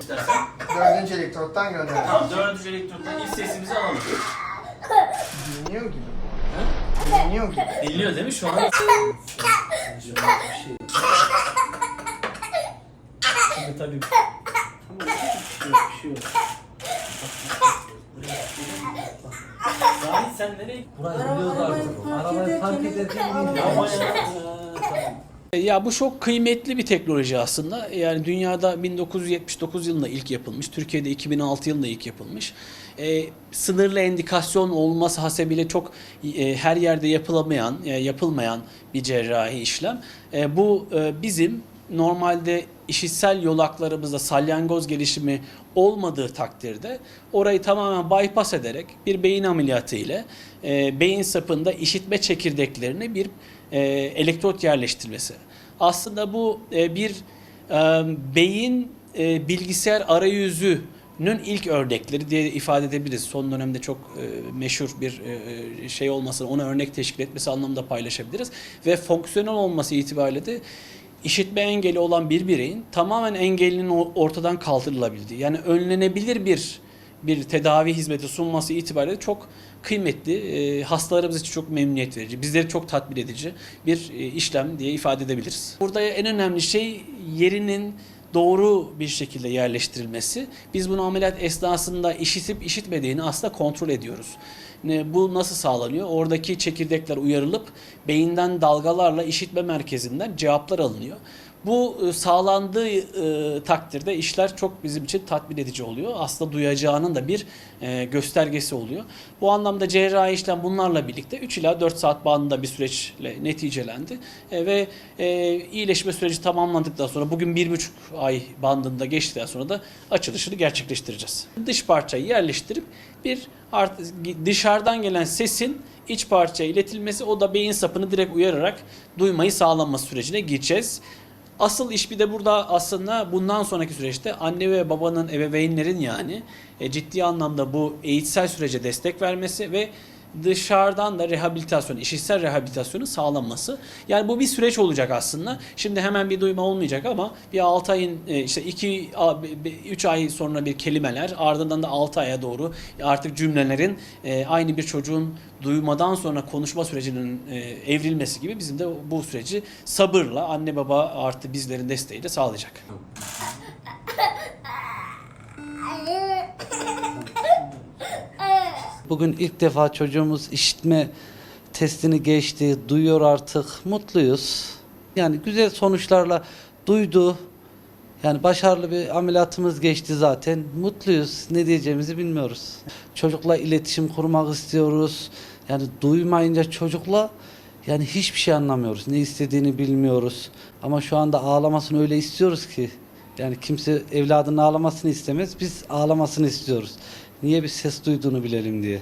İstersen. Dördüncü elektrottan gönder. Tamam dördüncü elektroddan ilk sesimizi alalım. Dinliyor gibi. Ha? Dinliyor gibi. Dinliyor değil mi şu an? Şimdi tabii Zahit sen nereye Burayı biliyoruz artık. Arabayı park ederken ya, tamam. Ya bu çok kıymetli bir teknoloji aslında. Yani dünyada 1979 yılında ilk yapılmış, Türkiye'de 2006 yılında ilk yapılmış. Ee, sınırlı endikasyon olması hasebiyle çok e, her yerde yapılamayan, e, yapılmayan bir cerrahi işlem. E, bu e, bizim normalde işitsel yolaklarımızda salyangoz gelişimi olmadığı takdirde orayı tamamen bypass ederek bir beyin ameliyatı ile e, beyin sapında işitme çekirdeklerine bir e, elektrot yerleştirilmesi. Aslında bu e, bir e, beyin e, bilgisayar arayüzünün ilk örnekleri diye ifade edebiliriz. Son dönemde çok e, meşhur bir e, şey olmasını, ona örnek teşkil etmesi anlamında paylaşabiliriz. Ve fonksiyonel olması itibariyle de işitme engeli olan bir bireyin tamamen engelinin ortadan kaldırılabildiği, yani önlenebilir bir bir tedavi hizmeti sunması itibariyle çok kıymetli, e, hastalarımız için çok memnuniyet verici, bizleri çok tatmin edici bir e, işlem diye ifade edebiliriz. Burada en önemli şey yerinin doğru bir şekilde yerleştirilmesi. Biz bunu ameliyat esnasında işitip işitmediğini aslında kontrol ediyoruz. Bu nasıl sağlanıyor? Oradaki çekirdekler uyarılıp beyinden dalgalarla işitme merkezinden cevaplar alınıyor. Bu e, sağlandığı e, takdirde işler çok bizim için tatmin edici oluyor. Aslında duyacağının da bir e, göstergesi oluyor. Bu anlamda cerrahi işlem bunlarla birlikte 3 ila 4 saat bandında bir süreçle neticelendi. Ve iyileşme süreci tamamlandıktan sonra bugün 1,5 ay bandında geçtikten sonra da açılışını gerçekleştireceğiz. Dış parçayı yerleştirip bir dışarıdan gelen sesin iç parçaya iletilmesi o da beyin sapını direkt uyararak duymayı sağlanması sürecine geçeceğiz. Asıl iş bir de burada aslında bundan sonraki süreçte anne ve babanın, ebeveynlerin yani e, ciddi anlamda bu eğitsel sürece destek vermesi ve dışarıdan da rehabilitasyon, işitsel rehabilitasyonu sağlanması. Yani bu bir süreç olacak aslında. Şimdi hemen bir duyma olmayacak ama bir 6 ayın e, işte 2 3 ay sonra bir kelimeler ardından da 6 aya doğru artık cümlelerin e, aynı bir çocuğun duymadan sonra konuşma sürecinin e, evrilmesi gibi bizim de bu süreci sabırla anne baba artı bizlerin desteğiyle sağlayacak. Bugün ilk defa çocuğumuz işitme testini geçti, duyuyor artık. Mutluyuz. Yani güzel sonuçlarla duydu. Yani başarılı bir ameliyatımız geçti zaten. Mutluyuz. Ne diyeceğimizi bilmiyoruz. Çocukla iletişim kurmak istiyoruz. Yani duymayınca çocukla yani hiçbir şey anlamıyoruz. Ne istediğini bilmiyoruz. Ama şu anda ağlamasını öyle istiyoruz ki. Yani kimse evladının ağlamasını istemez. Biz ağlamasını istiyoruz. Niye bir ses duyduğunu bilelim diye.